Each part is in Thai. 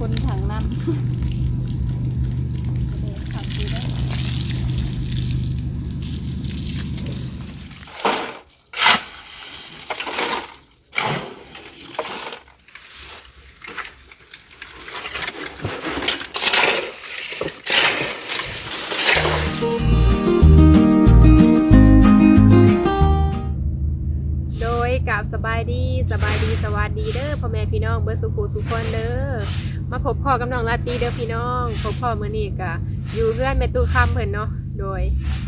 คนถังน้ำขับดูได้โดยกับสบายดีสบายดีสวัสดีเด้อพ่อแม่พี่น้องเบอร์สุขุสุขคนเด้อ มาพบพ่อกับน้องลาตีเด้อพี่น้องพบพ่อมื้อนี้กะอยู่เพื่อนแม่ตู้คำเพิ่นเนาะโดย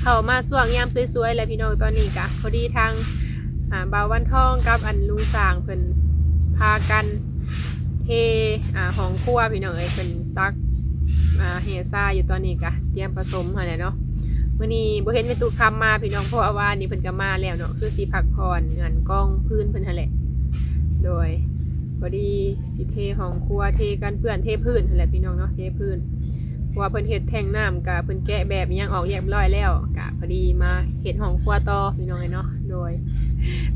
เข้ามาส่วงยามสวยๆเลยพี่น้องตอนนี้กะพอดีทางอ่าบ่าววันทองกับอันลุงสางเพิ่นพากันเทอ่าของครัวพี่น้องเอ้ยเพิ่นตักอ่าเฮซ่าอยู่ตอนนี้กะเตรียมผสมหั่นแหละเนาะมื่อนี้บ่เห็นเป็นตุคำมาพี่น้องเพราะว่านี่เพิ่นก็มาแล้วเนาะคือสิพักผ่อนงานกล้องพื้นเพิ่นหั่นแหละโดย พอดีสิเทห้องครัวเทกันเปื้อนเทพื้นหั่นแหละพี่น้องเนาะเทพื้นเพราะว่าเพิ่นเฮ็ดแท่งน้ำกะเพิ่นแกะแบบอิหยังออกเรียบร้อยแล้วกะพอดีมาเฮ็ดห้องครัวต่อพี่น้องเนาะโดย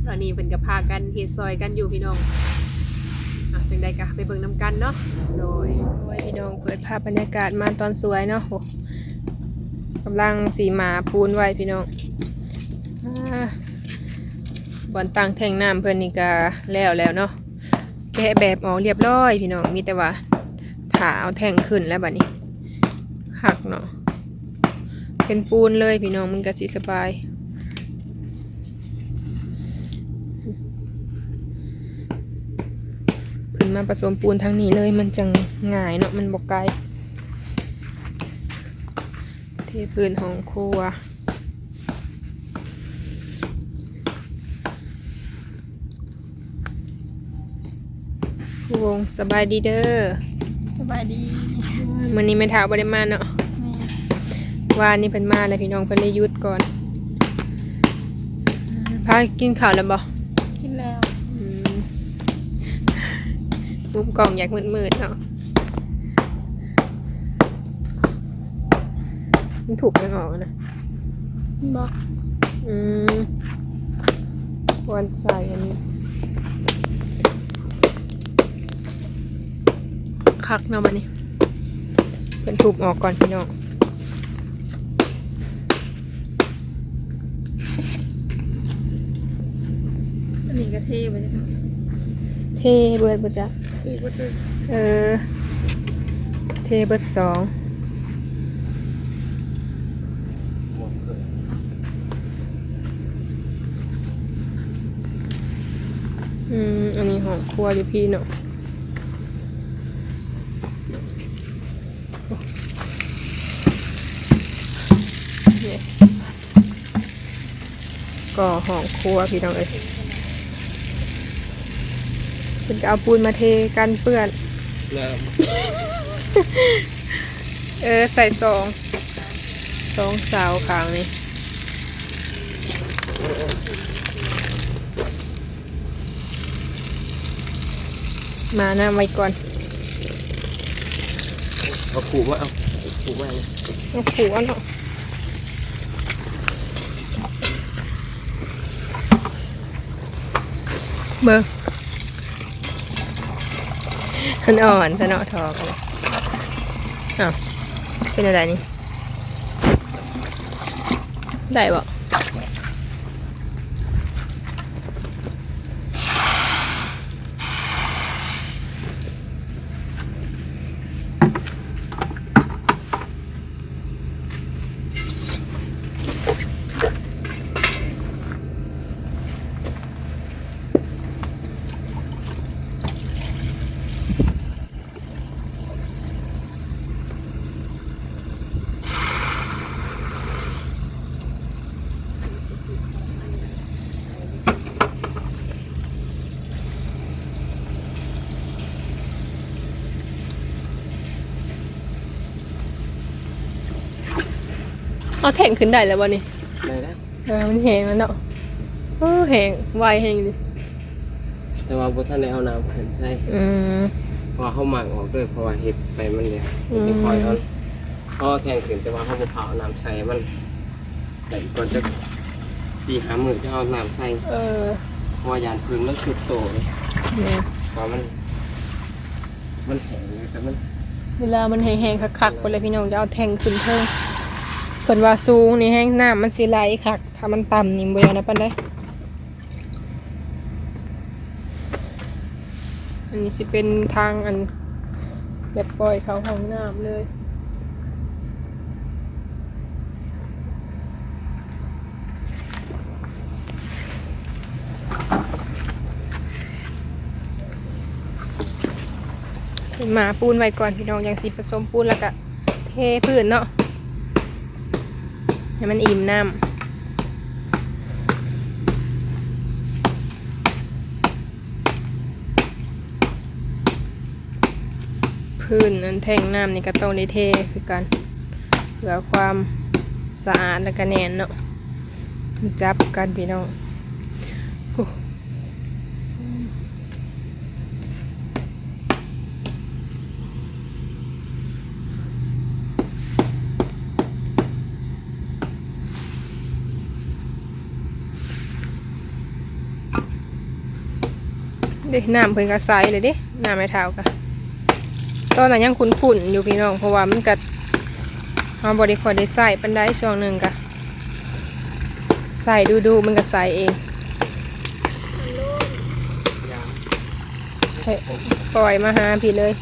ตอนนี้เพิ่นก็พากันเฮ็ดซอยกันอยู่พี่น้องอะจังใดกะไปเบิ่งนํกันเนาะโดยโดยพี่น้องเปิดภาพบรรยากาศมาตอนสวยเนาะโหกำลังสีหมาปูนไว้พี่น้องอาบอนตั้งแทงน้ำเพื่อนนี่ก็แล้วแล้วเนาะ แกะแบบออกเรียบร้อยพี่น้องมีแต่ว่าถาเอาแทงขึ้นแล้วบัดนี้คักเนาะเป็นปูนเลยพี่น้องมันก็สิสบายขึ้นมาผสมปูนทั้งนี้เลยมันจังง่ายเนาะมันบกไกลเทพื้นของครัว วงสบายดีเด้อสบายดีมื้อนี้ไม่ถาวบ่ได้มาเนาะนี่วานนี้เพิ่นมาแล้วพี่น้องเพิ่นเลยหยุดก่อนพากินข้าวแล้วบ่กินแล้วอืมมุมกล่องอยากมืดๆเนาะมันถูกยังออกนะบอกอืมวันใส่อันนี้ คักเนาะมันนี่เป็นทุบออกก่อนพี่น้องอันนี้ก็เทไปเลยค่ะเทเบิร์ดบ่จ๊ะเทก็เทเออ เทเบิร์ดสองอืมอันนี้ของครัวอยู่พี่เนาะ เนี่ยก็ห้องครัวพี่น้องเอ้ยเป็นก็เอาปูนมาเทกันเปื้อนแล้วเออใส่สองสองสาวขางนี่มาหน้าไว้ก่อน เอาขู่มาเอาขู่มาเลยเอาผูอันเนาะเบอร์มันอ่อนสนอทองเลยอ้าวเป็นอะไรนี่ ได้บ่ เอาแข่งขึ้นได้แล้วบ่นี่ได้แล้วเออมันแหงแล้วเนาะโอ้แหงไวแหงดิแต่ว่าบุท่านได้เอาน้ำขึ้นใช่อืมเพราะว่าเขาหมักออกด้วยเพราะว่าเห็ดไปมันเลยอืมไม่คอยเขาเขาแทงขึ้นแต่ว่าเขาบ่เผาน้ำใส่มันแต่ก่อนจะสี่หาหมื่นจะเอาน้ำใส่เออเพราะว่ายานพื้นมันสุดโตเลยเนี่ยเพราะมัน มันแข็งเลยแต่มัน เวลามันแห้งๆคักๆไปเลยพี่น้องจะเอาแทงขึ้นเพิ่ม เพิ่นว่าสูงนี่แห้งน้ำมันสิไหลคักถ้ามันต่ำนี่บ่อยากนะปานใดอันนี้สิเป็นทางอันแบบปล่อยเขาห้องน้ำเลยมาปูนไว้ก่อนพี่น้องอยังสิผสมปูนแล้วก็เทพื้นเนาะ ให้มันอิ่มน้ำพื้นนั้นแทงน้ำนี่ก็ต้องได้เทคือกันเพื่อความสะอาดและก็แน่นเนาะจับกันพี่น้องโอ้ เด็น้ำเพิ่นก็ใสเลยเดิน้ำไม่เท่ากะตอนนั้นยังขุ่นๆอยู่พี่น้องเพราะว่ามันก็เฮาบ่ได้ค่อยได้ใส่ปานใดช่วงหนึงกะใส่ดูๆมันก็ใส่เองยางให้ปล่อยมาหาพี่เลย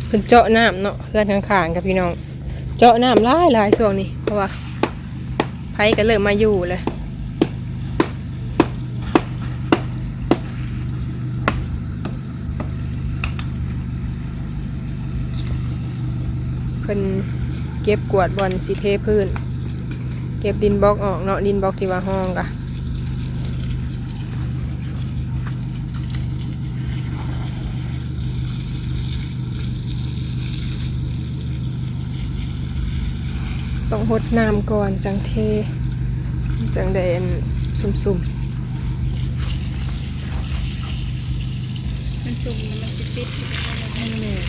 เพิ่นเจาะน้ำเนาะเพื่อนข้างๆกับพี่น้อง เจาะน้ำหลายหลายช่วงนี้เพราะว่าไผก็เริ่มมาอยู่เลยเพิ่นเก็บกวาดบอลสิเทพื้น เก็บดินบล็อกออกเนาะดินบล็อกที่ว่าห้องกะ หดน้ำก่อนจังเท จังได้อันสุ่มมันซุ่มแล้วมันสิติดอยู่ในนั้น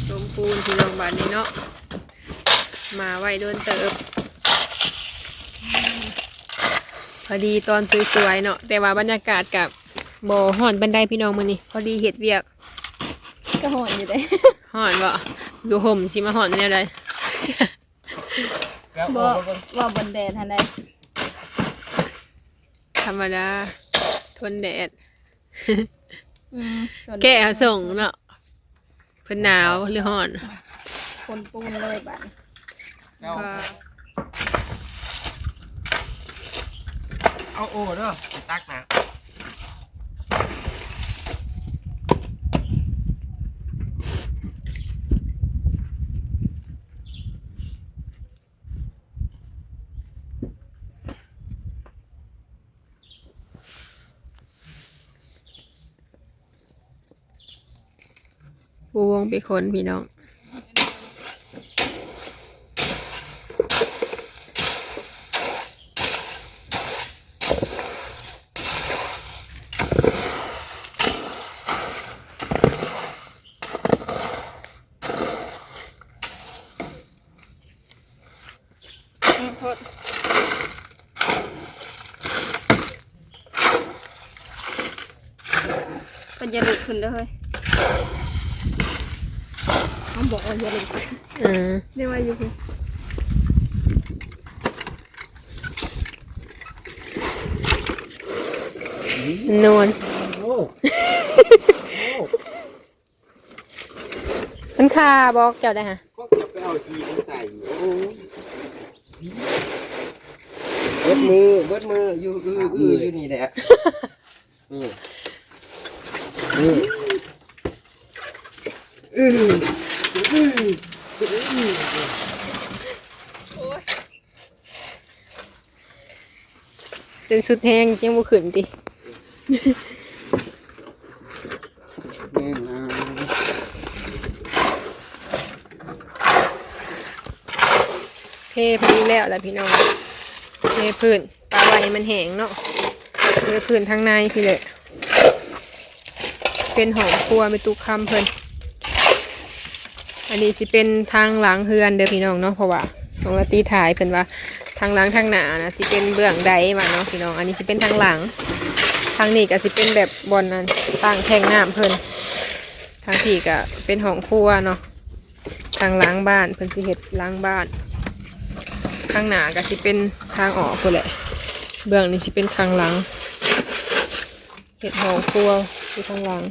ๆสมปูนที่โรงพยาบาลนี้เนาะ มาไว้โดนเติบ พอดีตอนสวยๆเนาะแต่ว่าบรรยากาศกับบ่ห่อนบันไดพี่น้องมื้อนี้พอดีเห็ดเวียกก็หอนอยู่ได้ห่อนบ่อยู่ห่มสิมาห่อนแนวใดแล้วบ่โอ้โหว่าบนแดดทันใดธรรมดาทนแดดอืมส่วนแกะเอาส่งเนาะเพิ่นหนาวหรือห่อนคนปูนเลยบัดเอาก็ เอาโอ้เด้อตักนะปูวงไปคนพี่น้อง อืมโทษก็จะหลุดขึ้นเด้อเฮ้ยเขาบอกว่าอย่าหลุดอืมเรียกว่าอยู่คือนวลโอ้มันคาบอกเจ้าได้ฮะก็จะไปเอาทีมันใส่โอ้ เบิดมือเบิดมืออยู่อืออืออยู่นี่แหละนี่นี่อืออืออือจนสุดแห้งยังบ่ขึ้นติ นี่นะ เทพอดีแล้วแหละพี่น้องเท พื้นปลาไว้ให้มันแห้งเนาะเทพื้นทางในพี่เลยเป็นหอมครัวเป็นตุกคำเพิ่นอันนี้สิเป็นทางหลังเฮือนเด้อพี่น้องเนาะเพราะว่าน้องละตีถ่ายเพิ่นว่าทางหลังทางหน้านะสิเป็นเบื้องใดว่าเนาะพี่น้อง อันนี้สิเป็นทางหลัง ทางนี้ก็สิเป็นแบบบอนนั้นตั้งแทงน้ำเพิ่นทางพี่ก็เป็นห้องครัวเนาะทางหล้างบ้านเพิ่นสิเฮ็ดหล้างบ้าน ข้างหน้าก็สิเป็น ทางออกพุ่นแหละเบื้องนี้สิเป็นข้างหลังเห็ดหอมครัวอยู่ข้างหลัง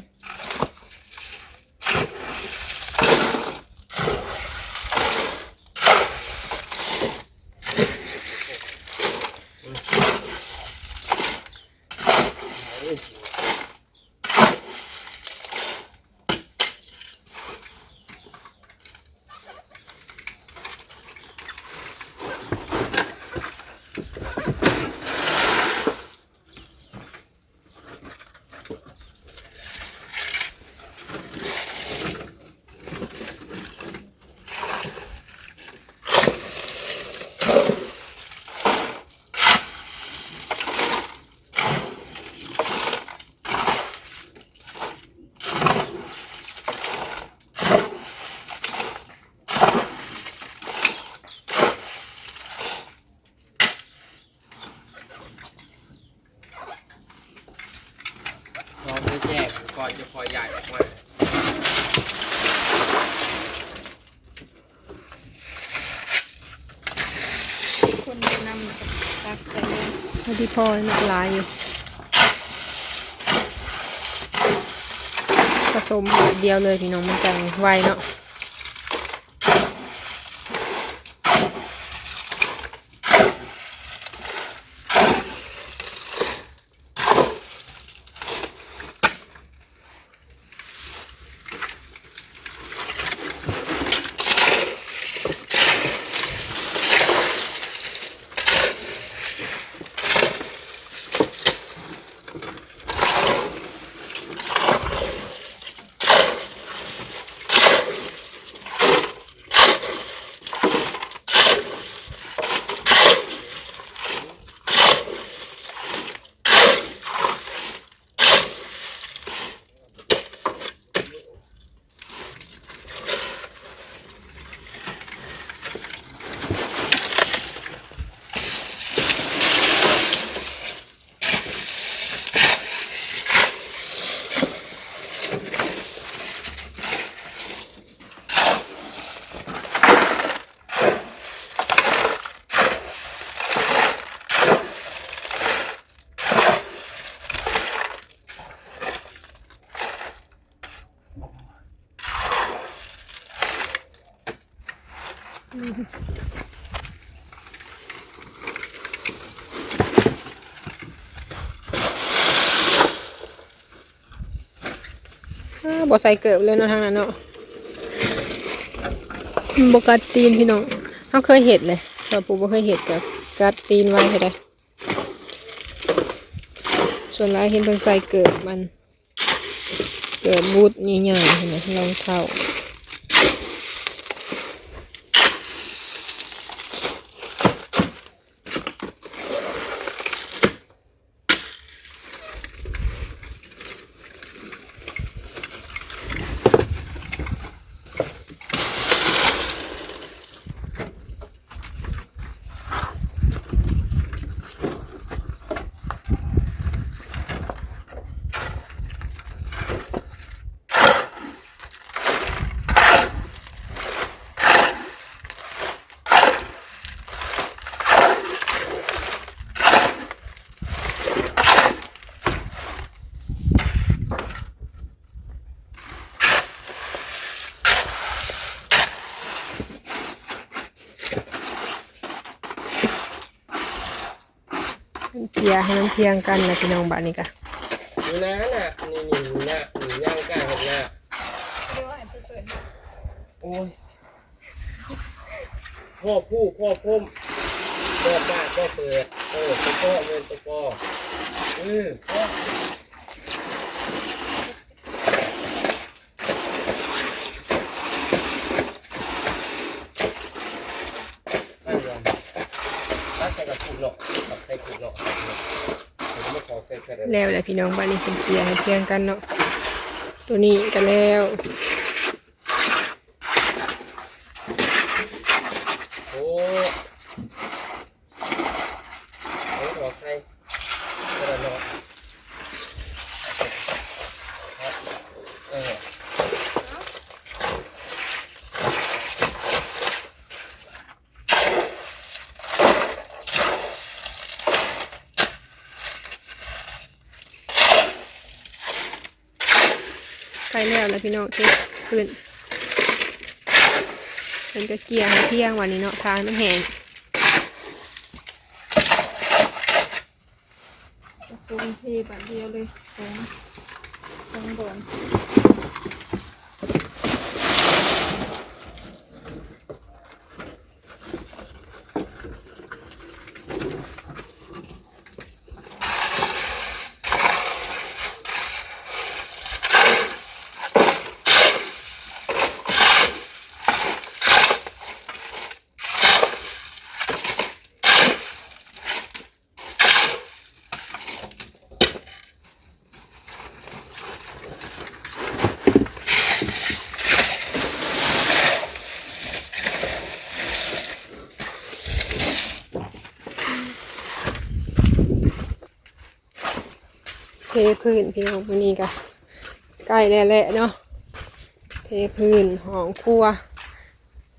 พร้อมจะแยกก่อนจะคอยใหญ่ออกมา คนแนะนำกับตักใส่เลย พอยหนักหลายอยู่ผสมแบบเดียวเลยพี่น้องมันจังไวเนาะ บ่ใส่เกิบเลยเนาะทางนั้นเนาะบกัดตีนพี่น้องเขาเคยเห็ดเลยแต่ปูบ่เคยเห็ดกับกัดตีนไว้เห้ได้ส่วนหลายเห็นเป็นใส่เกิบมัน เกิดบูดใหญ่ๆเห็นไหมรองเท้าเพี ยให้มันเพียงกันนะพี่น้องบ้านนี้กะดูนะน่ะนี่นี่นี่นะนี่ย่างกล้างหนหน้าเรียกว่าให้เปิดโอ้ยพ่อผู้พ่อพุ่มพ่อบ้าก็เปิดเออตะก้อเงินตะก้อเออพ่อไม่ยอมรักใจกับคุณเนาะกับใครคุณเนาะผมไม่ขอใครใครเลย แล้วแหละพี่น้องบ้านนี้เป็นเพียให้เพียงกันเนาะตัวนี้กันแล้ว โอ้โอ้ดอกไส้กระโดดเออ ใกล้แล้วแล้วพี่น้องเทขึ้นเป็นกระเกียงเที่ยงวันนี้เนาะทานมันแห้งผสมเทแบบเดียวเลยสองสองบอน เทพื้นพี่น้องวันนี้ก็ใกล้แล้วแหละเนาะเทพื้นห้องครัว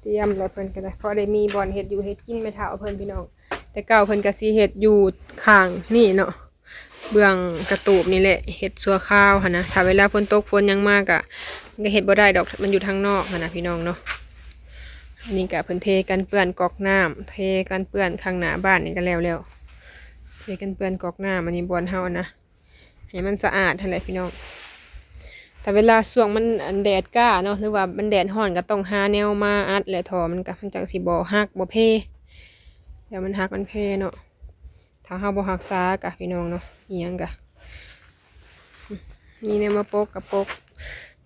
เตรียมแล้วเพิ่นก็ได้พอได้มีบอนเห็ดอยู่เห็ดกินไม่เท่าเพิ่นพี่น้อง แต่เก่าเพิ่นก็สิเห็ดอยู่ข้างนี่เนาะเบื้องกระตูบนี่แหละเห็ดสัวข้าวหั่นนะถ้าเวลาฝนตกฝนยังมากอะมันก็เห็ดบ่ได้ดอกมันอยู่ทางนอกหั่นนะพี่น้องเนาะอันนี้ก็เพิ่นเทกันเปื้อนกอกน้ำเทกันเปื้อนข้างหน้าบ้านนี่ก็แล้วแล้วเทกันเปื้อนกอกน้ำอันนี้บอนเฮานะ ให้มันสะอาดหั่นแหลพี่น้อง แต่เวลาช่วงมันอันแดดกล้าเนาะหรือว่ามันแดดร้อนก็ต้องหาแนวมาอัดแหละทอมันก็มันจังสิบ่ฮักบ่เพเดี๋ยวมันฮักมันเพเนาะถ้าเฮาบ่รักษากะพี่น้องเนาะอีหยังกะมีแนวมาปกกับปก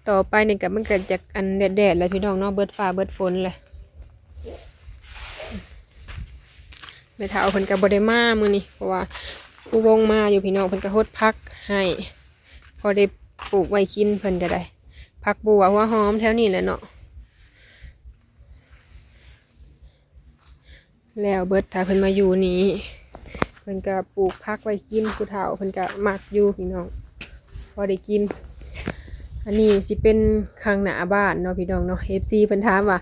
ต่อไปนี่ก็มันเกิดจากอันแดดๆแล้วพี่น้องเนาะเบิดฟ้าเบิดฝนเลยแม่เฒ่าเพิ่นก็บ่ได้มามือนี้เพราะว่า ผู้วงมาอยู่พี่น้องเพิ่นก็ฮดพักให้พอได้ปลูกไว้กินเพิ่นก็ได้ผักบัวหัวหอมแถวนี้แหละเนาะแล้วเบิดถ้าเพิ่นมาอยู่นี้เพิ่นก็ปลูกผักไว้กินผู้เฒ่าเพิ่นก็มักอยู่พี่น้องพอได้กิน อันนี้สิเป็นข้างหน้าบ้านเนาะพี่น้องเนาะ FC เพิ่นถามว่า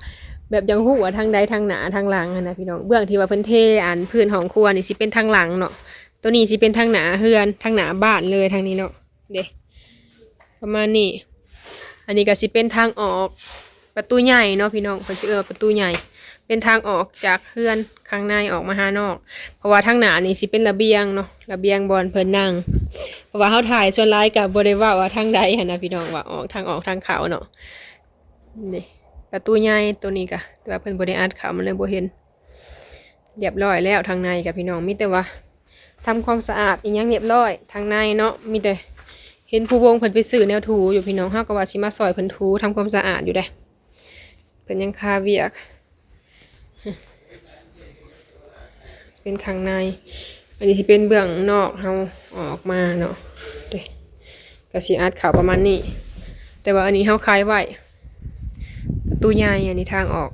แบบยังหูว่าทางใดทางหนาทางหลังนะพี่น้องเบื้องที่ว่าเพิ่นเทอันพื้นของครัวนี่สิเป็นทางหลังเนาะ ตัวนี้สิเป็นทางหนาเฮือนทางหนาบ้านเลยทางนี้เนาะเด้ประมาณนี้ อันนี้ก็สิเป็นทางออกประตูใหญ่เนาะพี่น้องเพิ่นสิเอิ้นว่าประตูใหญ่ เป็นทางออกจากเพื่อนข้างในออกมาหานอก เพราะว่าทางหนานี่สิเป็นระเบียงเนาะระเบียงบอนเพิ่นนั่ง เพราะว่าเฮาถ่ายส่วนร้ายกับบ่ได้เว่าว่าทางใดหั่นนะพี่น้องว่าออกทางออกทางเขาเนาะนี่ประตูใหญ่ตัวนี้ก็แต่ว่าเพิ่นบ่ได้อัดเขามันเลยบ่เห็นเรียบร้อยแล้วทางในกับพี่น้องมีแต่ว่า ทำความสะอาดอีหยังเรียบร้อยทางในเนาะมีแต่เห็นผู้วงเพิ่นไปซื้อแนวถูอยู่พี่น้องเฮาก็ว่าสิมาซอยเพิ่นถูทำความสะอาดอยู่เด้เพิ่นยังคาเวียก เป็นข้างใน อันนี้สิเป็นเบื้องนอกเฮาออกมาเนาะเด้ก็สิอัดข้าประมาณนี้ แต่ว่าอันนี้เฮาคายไว้ประตูใหญ่อันนี้ทางออก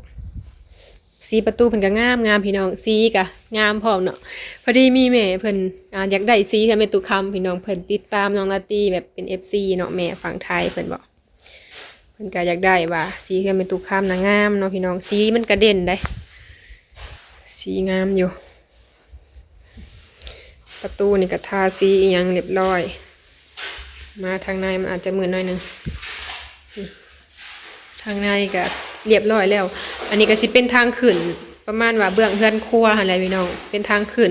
สีประตูเพิ่นก็งามงามพี่น้องสีก็งามพร้อมเนาะพอดีมีแม่เพิ่นอ่าอยากได้สีค่ะแม่ตุคำพี่น้องเพิ่นติดตามน้องลาตีแบบเป็น FC เนาะแม่ฝั่งไทยเพิ่นบอกเพิ่นก็อยากได้ว่าสีค่ะแม่ตุคำน่ะงามเนาะพี่น้องสีมันก็เด่นได้สีงามอยู่ ประตูนี่ก็ทาสีอีหยังเรียบร้อย มาทางในมันอาจจะเหมืดหน่อยหนึงทางในก็เรียบร้อยแล้ว อันนี้ก็สิเป็นทางขึ้นประมาณว่าเบื้องเพื่อนครัวอะไรพี่น้อง เป็นทางขึ้น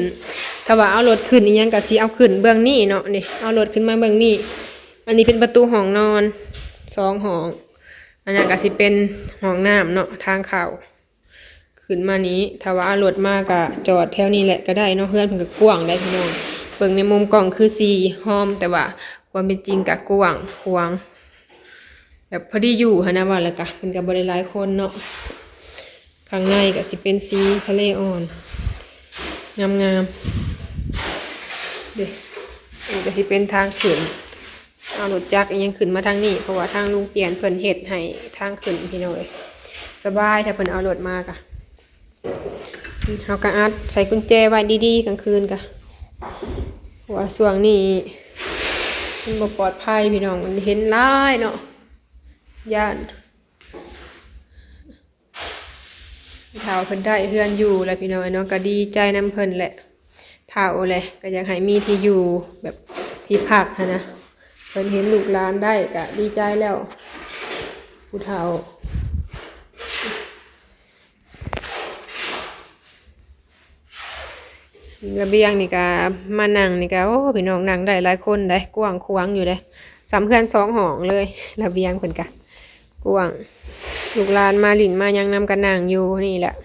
ถ้าว่าเอารถขึ้นอีหยังก็สิเอาขึ้นเบื้องนี้เนาะนี่เอารถขึ้นมาเบื้องนี้อันนี้เป็นประตูห้องนอนสองห้อง อันนั้นก็สิเป็นห้องน้ำเนาะทางเข้าขึ้นมานี้ ถ้าว่าเอารถมากะจอดแถวนี้แหละก็ได้เนาะเพื่อนเพิ่นก็กว้างได้พี่น้องเบิ่งในมุมกล้องคือสีห้อม แต่ว่าความเป็นจริงกะกว้างขวางแบบพอดีอยู่หันะว่าแล้วกะมันก็บ่ได้หลายคนเนาะ ข้างในก็สิเป็นสีทะเลอ่อน งามๆเด้อันนี้ก็สิเป็นทางขึ้นเอารถจักรยังขึ้นมาทางนี้ เพราะว่าทางลุงเปลี่ยนเพิ่นเฮ็ดให้ทางขึ้นพี่น้อยสบายถ้าเพิ่นเอารถมากะเฮาก็อัดใส่กุญแจไว้ดีๆกลางคืนกะเพราะว่าช่วงนี้มันบ่ปลอดภัยพี่น้องมันเห็นหลายเนาะย่าน เท่าเพิ่นได้เฮือนอยู่แล้วพี่น้อยเนาะก็ดีใจนํเพิ่นแหละเท่าแหละก็อยากให้มีที่อยู่แบบที่พักนะเพิ่นเห็นลูกหลานได้ก็ดีใจแล้วผู้เฒ่าระเบียงนี่ก็มานั่งนี่ก็โอ้พี่น้องนั่งได้หลายคนได้กว้างขวางอยู่เลยสามเพื่อนสองห้องเลยระเบียงเพิ่นกะกว้าง ลูกหลานมาหลินมายังนำกันนั่งอยู่นี่แหละ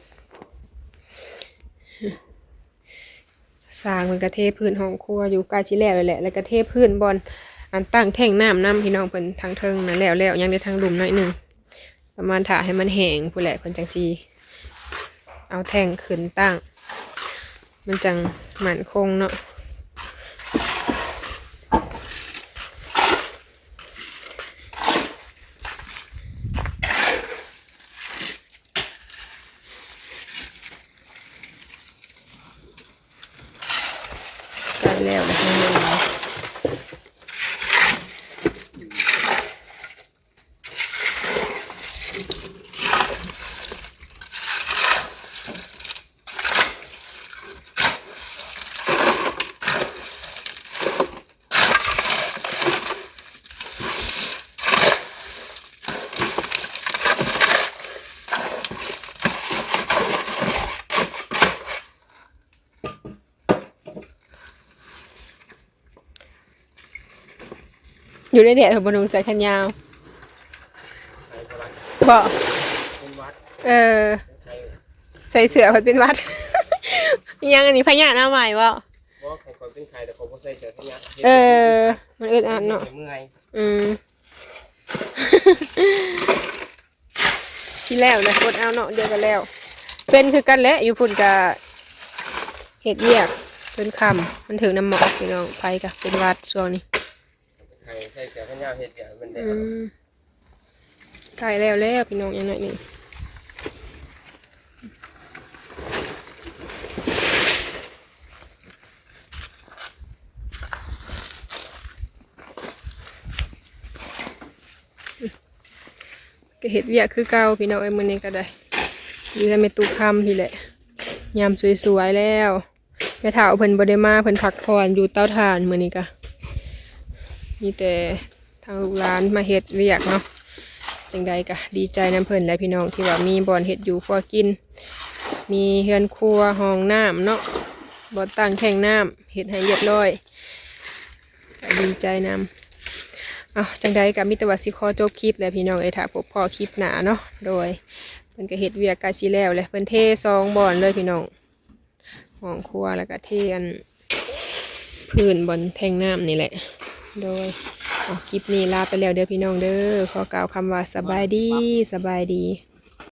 สร้างมันกระเทพื้นห้องครัวอยู่กล้ชิแล้วเลยแหละแล้วกระเทพื้นบอลอันตั้งแท่งน้ำน้ำพี่น้องเพิ่นทางเทิงนั่นแล้วแล้วยังได้ทางดุมหน่อยหนึ่งประมาณถ่าให้มันแห้งผู้แหละเพิ่นจังซีเอาแท่งขึ้นตั้ง มันจังมันคงเนาะ กันแล้ อยู่ในแดดของบนุงใส่ขันยาวบอกเป็นวัดเออใครใส่เสื้อเขาเป็นหวัด ยังอันนี้พญาหน้าใหม่บ่บ่ใครคนเป็นใครแต่เขาบ่ใส่เสื้อแขนยาวเออ มันอึดอัดเนาะเมื่อยอืมที่แล้วเลยกดเอาเนาะเดียวกันแล้ว เป็นคือกันแหละอยู่พุ่นกับเห็ดเยียกเป็นคำมันถึงน้ำหมอกพี่น้องไปกะเป็นหวัดช่วงนี้ ใครใส่เสื้อแขนยาวเฮ็ดอย่างมันได้อืมไก่แล้วแล้วพี่น้องยังหน่อยนึ่งก็เห็ดเวียกคือเก่าพี่น้องไอ้มือนี้ก็ได้อยืนในตู้คำพี่แหละยามสวยๆแล้วแม่ถาวเพิ่นบ่ได้มาเพิ่นพักผ่อนอยู่เต้าถ่านมือนี้ก็ มีแต่ทางลูกหลานมาเฮ็ดเวียกเนาะจังใดก็ดีใจน้ำเพิ่นและพี่น้องที่ว่ามีบ่อนเฮ็ดอยู่พอกิน มีเฮือนครัวห้องน้ำเนาะบ่อนตั้งแข่งน้ำเฮ็ดให้เรียบร้อยดีใจน้ำเอาจังใดก็มีแต่ว่าสิขอจบคลิปแล้วพี่น้องเอ้ถ้าพบพอคลิปหนาเนาะโดยเพิ่นก็เฮ็ดเวียกกล้สิแล้วและเพิ่นเทซองบ่อนเลยพี่น้องห้องครัวแล้วก็เทอันพื้นบนแท่งน้ำนี่แหละ โดยเอคลิปนี้ลาไปแล้วเด้อพี่น้องเด้อขอกล่าวคำว่าสบายดีสบายดี